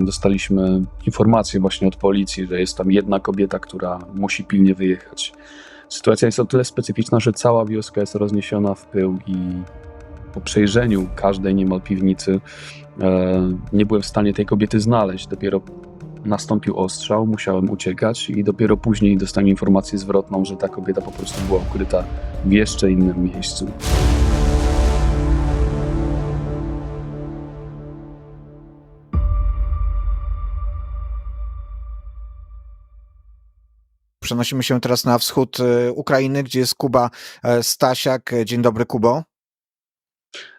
Dostaliśmy informację właśnie od policji, że jest tam jedna kobieta, która musi pilnie wyjechać. Sytuacja jest o tyle specyficzna, że cała wioska jest rozniesiona w pył i po przejrzeniu każdej niemal piwnicy e, nie byłem w stanie tej kobiety znaleźć. Dopiero nastąpił ostrzał, musiałem uciekać i dopiero później dostałem informację zwrotną, że ta kobieta po prostu była ukryta w jeszcze innym miejscu. Przenosimy się teraz na wschód e, Ukrainy, gdzie jest Kuba e, Stasiak. Dzień dobry, Kubo.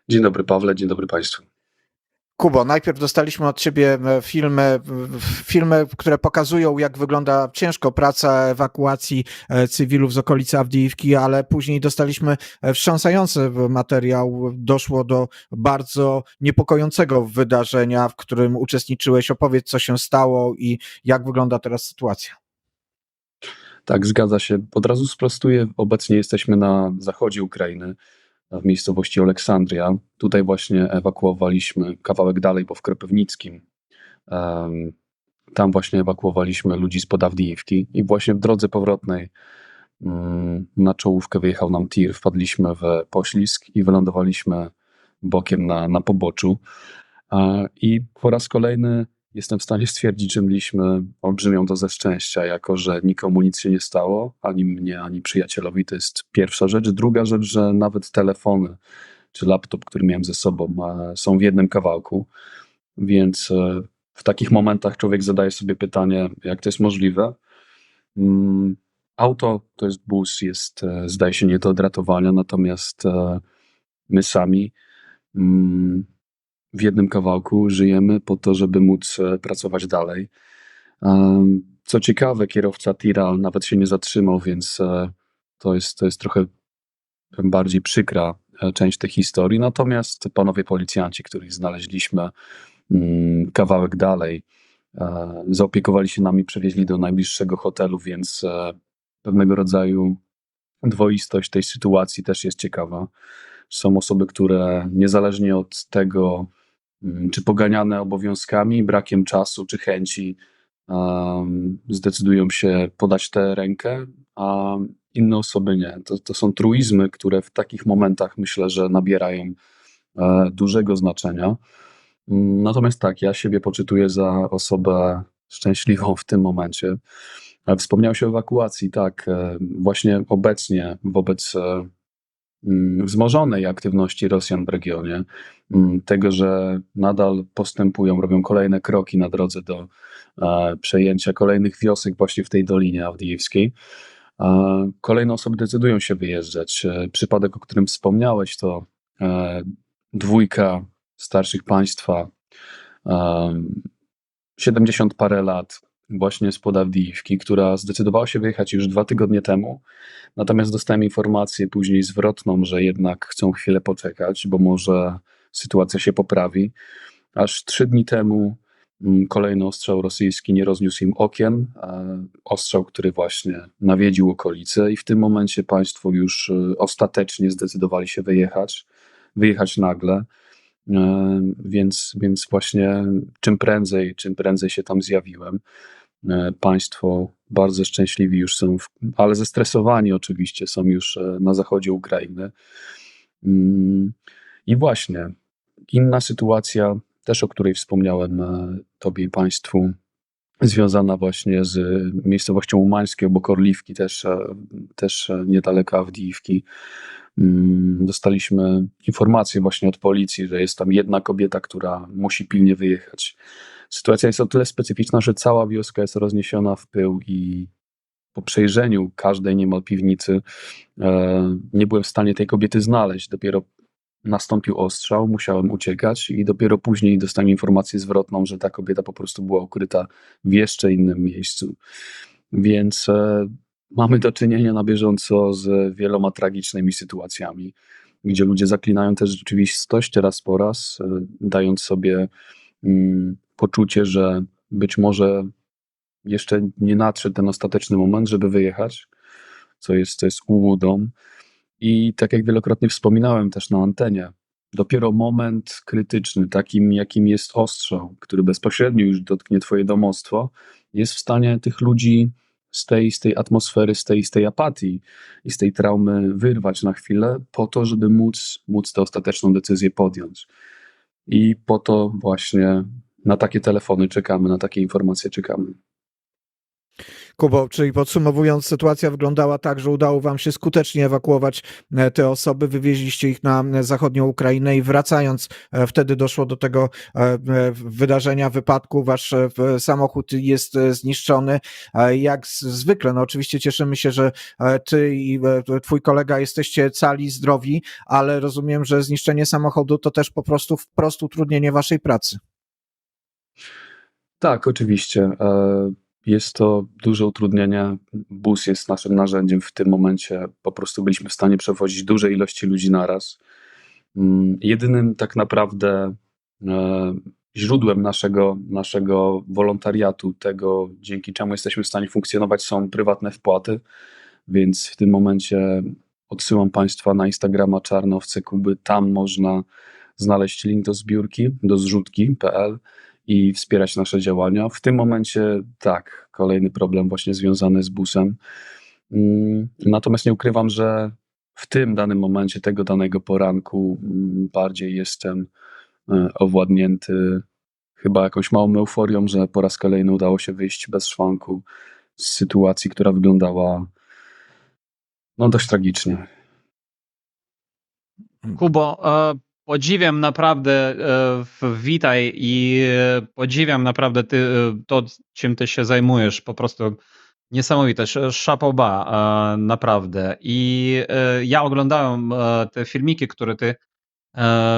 Dzień dobry Pawle, dzień dobry Państwu. Kubo, najpierw dostaliśmy od ciebie e, filmy, filmy, które pokazują, jak wygląda ciężko praca ewakuacji cywilów z okolicy Awdijiwki, ale później dostaliśmy wstrząsający materiał. Doszło do bardzo niepokojącego wydarzenia, w którym uczestniczyłeś. Opowiedz, co się stało i jak wygląda teraz sytuacja. Tak, zgadza się. Od razu sprostuję. Obecnie jesteśmy na zachodzie Ukrainy, w miejscowości Aleksandria. Tutaj właśnie ewakuowaliśmy kawałek dalej, bo w Kropywnickim. Um, tam właśnie ewakuowaliśmy ludzi z Podawdijówki i właśnie w drodze powrotnej um, na czołówkę wyjechał nam tir. Wpadliśmy w poślizg i wylądowaliśmy bokiem na, na poboczu. I po raz kolejny jestem w stanie stwierdzić, że mieliśmy olbrzymią dozę szczęścia, jako że nikomu nic się nie stało, ani mnie, ani przyjacielowi. To jest pierwsza rzecz. Druga rzecz, że nawet telefony czy laptop, który miałem ze sobą, e, są w jednym kawałku. Więc e, w takich momentach człowiek zadaje sobie pytanie, jak to jest możliwe. Mm, auto to jest bus, jest, e, zdaje się, nie do odratowania, natomiast my sami mm, w jednym kawałku, żyjemy po to, żeby móc e, pracować dalej. Co ciekawe, kierowca tira nawet się nie zatrzymał, więc e, to jest, to jest trochę bardziej przykra e, część tej historii. Natomiast panowie policjanci, których znaleźliśmy mm, kawałek dalej, zaopiekowali się nami, przewieźli do najbliższego hotelu, więc pewnego rodzaju dwoistość tej sytuacji też jest ciekawa. Są osoby, które niezależnie od tego, czy poganiane obowiązkami, brakiem czasu, czy chęci, um, zdecydują się podać tę rękę, a inne osoby nie. To, to są truizmy, które w takich momentach myślę, że nabierają e, dużego znaczenia. Mm, natomiast tak, ja siebie poczytuję za osobę szczęśliwą w tym momencie. E, wspomniał się o ewakuacji, tak, e, właśnie obecnie wobec e, Mm, wzmożonej aktywności Rosjan w regionie, mm, tego, że nadal postępują, robią kolejne kroki na drodze do e, przejęcia kolejnych wiosek właśnie w tej Dolinie Awdijewskiej. Kolejne osoby decydują się wyjeżdżać. E, przypadek, o którym wspomniałeś, to e, dwójka starszych państwa, 70 parę lat, właśnie z Podawdijówki, która zdecydowała się wyjechać już dwa tygodnie temu. Natomiast dostałem informację później zwrotną, że jednak chcą chwilę poczekać, bo może sytuacja się poprawi. Aż trzy dni temu mm, kolejny ostrzał rosyjski nie rozniósł im okien. Ostrzał, który właśnie nawiedził okolice, i w tym momencie państwo już y, ostatecznie zdecydowali się wyjechać, wyjechać nagle. E, więc, więc właśnie czym prędzej, czym prędzej się tam zjawiłem. E, państwo bardzo szczęśliwi już są, ale zestresowani oczywiście są już e, na zachodzie Ukrainy. Mm, I właśnie inna sytuacja, też o której wspomniałem e, Tobie i Państwu, związana właśnie z miejscowością Umańskiej obok Orliwki, też, też niedaleko Awdijiwki. Mm, dostaliśmy informację właśnie od policji, że jest tam jedna kobieta, która musi pilnie wyjechać. Sytuacja jest o tyle specyficzna, że cała wioska jest rozniesiona w pył i po przejrzeniu każdej niemal piwnicy e, nie byłem w stanie tej kobiety znaleźć. Dopiero nastąpił ostrzał, musiałem uciekać i dopiero później dostałem informację zwrotną, że ta kobieta po prostu była ukryta w jeszcze innym miejscu. Więc e, mamy do czynienia na bieżąco z wieloma tragicznymi sytuacjami, gdzie ludzie zaklinają też rzeczywistość raz po raz, e, dając sobie mm, poczucie, że być może jeszcze nie nadszedł ten ostateczny moment, żeby wyjechać, co jest, co jest ułudą. I tak jak wielokrotnie wspominałem też na antenie, dopiero moment krytyczny, takim jakim jest ostrzał, który bezpośrednio już dotknie twoje domostwo, jest w stanie tych ludzi z tej, z tej atmosfery, z tej, z tej apatii i z tej traumy wyrwać na chwilę, po to, żeby móc, móc tę ostateczną decyzję podjąć. I po to właśnie na takie telefony czekamy, na takie informacje czekamy. Kubo, czyli podsumowując, sytuacja wyglądała tak, że udało wam się skutecznie ewakuować e, te osoby, wywieźliście ich na e, zachodnią Ukrainę i wracając, e, wtedy doszło do tego wydarzenia, wypadku, wasz samochód jest zniszczony. Jak zwykle, no oczywiście cieszymy się, że ty i twój kolega jesteście cali, zdrowi, ale rozumiem, że zniszczenie samochodu to też po prostu wprost utrudnienie waszej pracy. Tak, oczywiście. Jest to duże utrudnienie. Bus jest naszym narzędziem w tym momencie. Po prostu byliśmy w stanie przewozić duże ilości ludzi naraz. Mm, Jedynym tak naprawdę e, źródłem naszego, naszego wolontariatu, tego dzięki czemu jesteśmy w stanie funkcjonować, są prywatne wpłaty. Więc w tym momencie odsyłam Państwa na Instagrama Czarnowce Kuby. Tam można znaleźć link do zbiórki, do zrzutki.pl i wspierać nasze działania. W tym momencie tak, kolejny problem właśnie związany z busem. Mm, Natomiast nie ukrywam, że w tym danym momencie, tego danego poranku, mm, bardziej jestem e, owładnięty chyba jakąś małą euforią, że po raz kolejny udało się wyjść bez szwanku z sytuacji, która wyglądała no dość tragicznie. Kubo, e, podziwiam naprawdę, e, witaj i e, podziwiam naprawdę ty, e, to, czym ty się zajmujesz. Po prostu niesamowite. Sz- Szapoba, naprawdę. I ja oglądałem te filmiki, które ty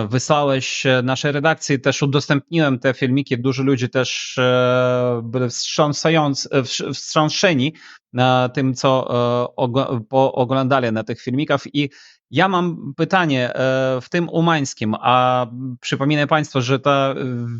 wysłałeś naszej redakcji, też udostępniłem te filmiki. Dużo ludzi też byli na tym, co oglądali na tych filmikach i ja mam pytanie e, w tym umańskim, a przypominam Państwu, że ta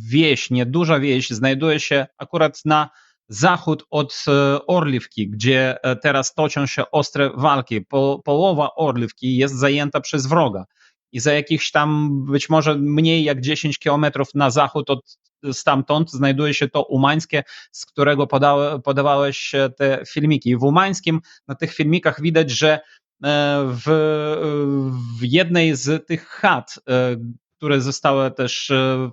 wieś, nieduża wieś, znajduje się akurat na zachód od e, Orliwki, gdzie e, teraz toczą się ostre walki. Po, połowa Orliwki jest zajęta przez wroga i za jakichś tam być może mniej jak 10 kilometrów na zachód od stamtąd znajduje się to Umańskie, z którego podały, podawałeś te filmiki. W Umańskim na tych filmikach widać, że w, w jednej z tych chat, e, które zostały też e,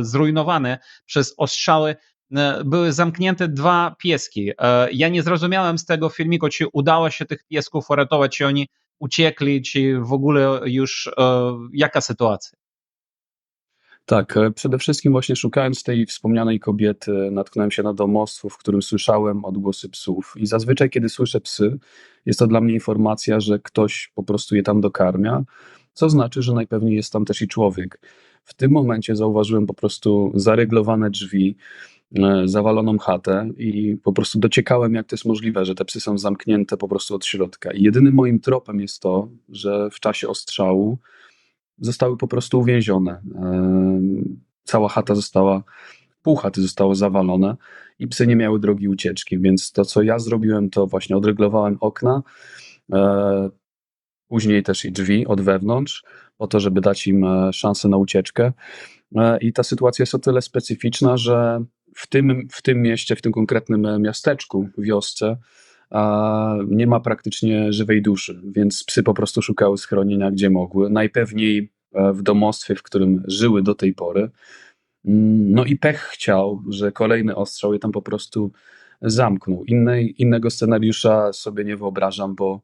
zrujnowane przez ostrzały, e, były zamknięte dwa pieski. E, Ja nie zrozumiałem z tego filmiku, czy udało się tych piesków uratować, czy oni uciekli, czy w ogóle już e, jaka sytuacja. Tak, e, przede wszystkim właśnie szukając tej wspomnianej kobiety, natknąłem się na domostwo, w którym słyszałem odgłosy psów. I zazwyczaj, kiedy słyszę psy, jest to dla mnie informacja, że ktoś po prostu je tam dokarmia, co znaczy, że najpewniej jest tam też i człowiek. W tym momencie zauważyłem po prostu zaryglowane drzwi, e, zawaloną chatę i po prostu dociekałem, jak to jest możliwe, że te psy są zamknięte po prostu od środka. I jedynym moim tropem jest to, że w czasie ostrzału zostały po prostu uwięzione. Em, Cała chata została, pół chaty zostało zawalone i psy nie miały drogi ucieczki, więc to, co ja zrobiłem, to właśnie odreglowałem okna, e, później też i drzwi od wewnątrz, po to, żeby dać im e, szansę na ucieczkę. E, I ta sytuacja jest o tyle specyficzna, że w tym, w tym mieście, w tym konkretnym e, miasteczku, wiosce, a nie ma praktycznie żywej duszy, więc psy po prostu szukały schronienia, gdzie mogły. Najpewniej e, w domostwie, w którym żyły do tej pory. Mm, No i pech chciał, że kolejny ostrzał je tam po prostu zamknął. Innej, innego scenariusza sobie nie wyobrażam, bo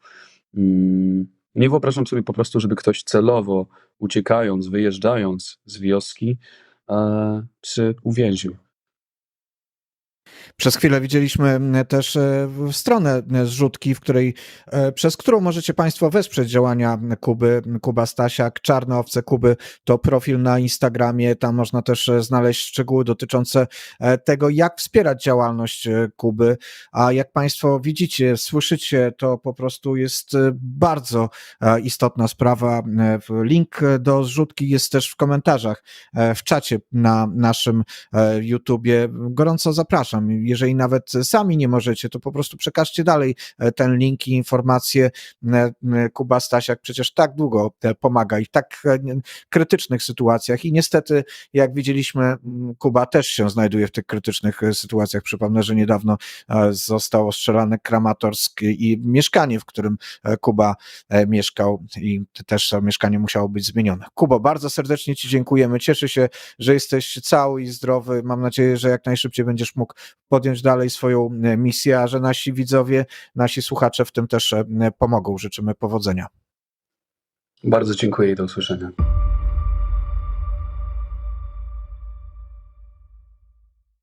mm, nie wyobrażam sobie po prostu, żeby ktoś celowo uciekając, wyjeżdżając z wioski, e, psy uwięził. Przez chwilę widzieliśmy m, też e, stronę e, zrzutki, w której, e, przez którą możecie Państwo wesprzeć działania Kuby, Kuba Stasiak, Czarne Owce Kuby, to profil na Instagramie, tam można też znaleźć szczegóły dotyczące tego, jak wspierać działalność Kuby, a jak Państwo widzicie, słyszycie, to po prostu jest bardzo istotna sprawa. Link do zrzutki jest też w komentarzach, w czacie na naszym YouTubie. Gorąco zapraszam. Jeżeli nawet sami nie możecie, to po prostu przekażcie dalej e, ten link i informacje. E, e, Kuba Stasiak przecież tak długo pomaga i w tak krytycznych sytuacjach i niestety, jak widzieliśmy, Kuba też się znajduje w tych krytycznych sytuacjach. Przypomnę, że niedawno został ostrzelany Kramatorsk i mieszkanie, w którym Kuba mieszkał i też to mieszkanie musiało być zmienione. Kubo, bardzo serdecznie Ci dziękujemy. Cieszę się, że jesteś cały i zdrowy. Mam nadzieję, że jak najszybciej będziesz mógł podjąć dalej swoją e, misję, a że nasi widzowie, nasi słuchacze w tym też e, pomogą. Życzymy powodzenia. Bardzo dziękuję i do usłyszenia.